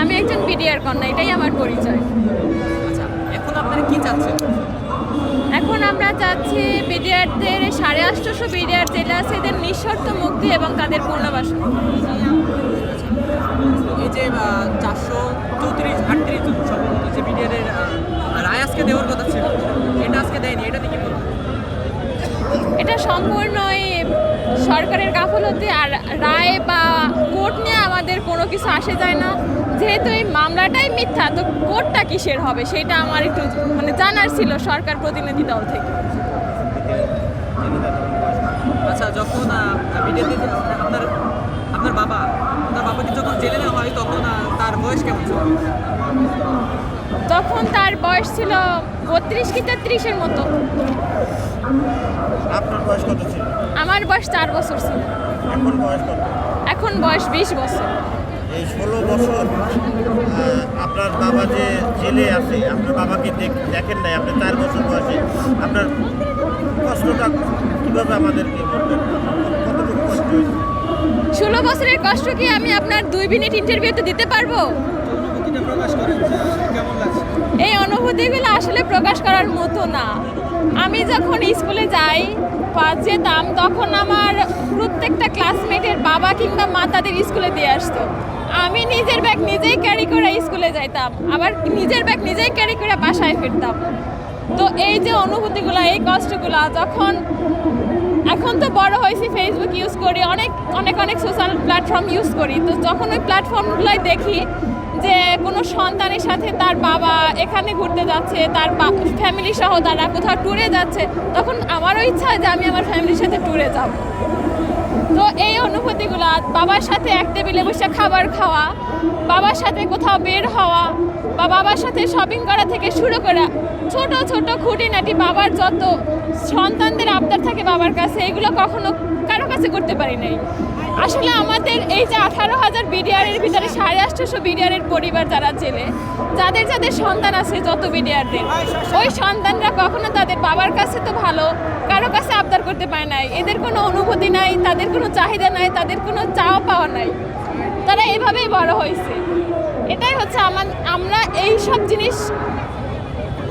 আমি একজন বিডিআর কন্যা এটাই আমার পরিচয়। আচ্ছা এখন আপনারা কি চাচ্ছেন? এখন আমরা চাচ্ছি বিডিআরদের সাড়ে আটশোশো বিডিআর জেলে আছে এদের নিঃশর্ত মুক্তি এবং তাদের পুনর্বাসন। এই যে চারশো চৌত্রিশ আটত্রিশ সম্ভবত যে বিডিআরের রায় আজকে দেওয়ার কথা ছিল এটা আজকে দেয়নি এটা কি বলব? এটা সম্পূর্ণই সরকারের গাফলতি আর রায় বা কোর্ট নিয়ে আমাদের কোনো কিছু আসে যায় না। যেহেতু এই মামলাটাই মিথ্যা, তো কোর্টটা কিসের হবে? সেটা আমার একটু মানে জানার ছিল সরকার প্রতিনিধি দল থেকে। আচ্ছা যখন আপনার আপনার বাবাকে যখন জেলে নেওয়া হয় তখন আহ, তার বয়স কেমন ছিল? তখন তার বয়স ছিল বত্রিশ কি তেত্রিশের মতো। আপনার বয়স কত ছিল? আমার বয়স চার বছর ছিল। এখন বয়স কত? এখন বয়স বিশ বছর। এই ষোলো বছর আপনার বাবা যে জেলে আছে আপনার বাবাকে দেখ- দেখেন নাই আপনি চার বছর বয়সে আপনার কষ্টটা কীভাবে আমাদেরকে বলবেন? ষোলো বছরের কষ্ট কি আমি আপনার দুই মিনিট ইন্টারভিউতে দিতে পারব? এই অনুভূতিগুলো আসলে প্রকাশ করার মতো না। আমি যখন স্কুলে যাই বা যেতাম তখন আমার প্রত্যেকটা ক্লাসমেটের বাবা কিংবা মা তাদের স্কুলে দিয়ে আসতো। আমি নিজের ব্যাগ নিজেই ক্যারি করে স্কুলে যাইতাম। আবার নিজের ব্যাগ নিজেই ক্যারি করে বাসায় ফিরতাম। তো এই যে অনুভূতিগুলো, এই কষ্টগুলো, যখন এখন তো বড় হয়েছি ফেসবুক ইউজ করি, অনেক অনেক অনেক সোশ্যাল প্ল্যাটফর্ম ইউজ করি। তো যখন ওই প্ল্যাটফর্মগুলোয় দেখি যে কোনো সন্তানের সাথে তার বাবা এখানে ঘুরতে যাচ্ছে, তার ফ্যামিলি সহ তারা কোথাও ট্যুরে যাচ্ছে, তখন আমারও ইচ্ছা যে আমি আমার ফ্যামিলির সাথে ট্যুরে যাব। তো অনুভূতিগুলো, বাবার সাথে এক টেবিলে বসে খাবার খাওয়া, বাবার সাথে কোথাও বের হওয়া, বা বাবার সাথে শপিং করা থেকে শুরু করা ছোট ছোট খুঁটিনাটি বাবার যত সন্তানদের আবদার থাকে বাবার কাছে, এগুলো কখনো কারও কাছে করতে পারি নাই। আসলে আমাদের এই যে আঠারো হাজার বিডিআরের ভিতরে সাড়ে আটশোশো বিডিআরের পরিবার যারা জেলে, যাদের যাদের সন্তান আছে যত বিডিআরদের ওই সন্তানরা কখনো তাদের বাবার কাছে তো ভালো, কারও কাছে আবদার করতে পারে নাই। এদের কোনো অনুভূতি নাই, তাদের কোনো চাহিদা নাই, তাদের কোনো চাওয়া পাওয়া নাই। তারা এভাবেই বড় হয়েছে। এটাই হচ্ছে আমার, আমরা এই সব জিনিস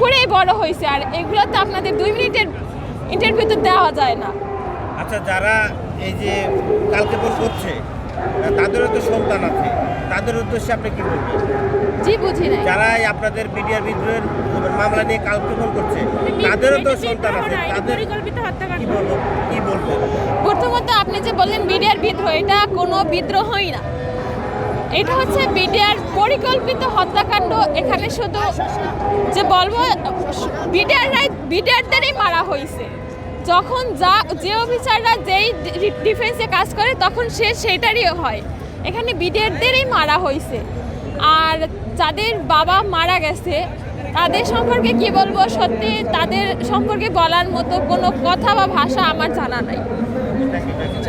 করেই বড় হয়েছে, আর এগুলো তো আপনাদের দুই মিনিটের ইন্টারভিউতে দেওয়া যায় না। আচ্ছা যারা এই যে কালকে পর করছে তাদেরও তো সন্তান আছে। তাদের উদ্দেশ্যে আপনি কি বলবেন? জি বুঝি নাই। যারা আপনাদের বিডিআর বিদ্রোহের মামলা নিয়ে কালক্ষেপণ করছে তাদেরও তো সন্তান আছে। তাদের কি বলব? কি বলবেন? প্রথমত আপনি যে বললেন বিডিআর বিদ্রোহ এটা কোনো বিদ্রোহই না। এটা হচ্ছে বিডিআর পরিকল্পিত হত্যাকাণ্ড। এখানে শুধু যে বলব বিডিআররাই বিডিআরদেরই মারা হয়েছে যখন যা, যে অফিসাররা যেই ডিফেন্সে কাজ করে, তখন সে সেটারই হয়। এখানে বিডিআরদেরই মারা হয়েছে আর যাদের বাবা মারা গেছে, তাদের সম্পর্কে কি বলব? সত্যি তাদের সম্পর্কে বলার মতো কোনো কথা বা ভাষা আমার জানা নাই।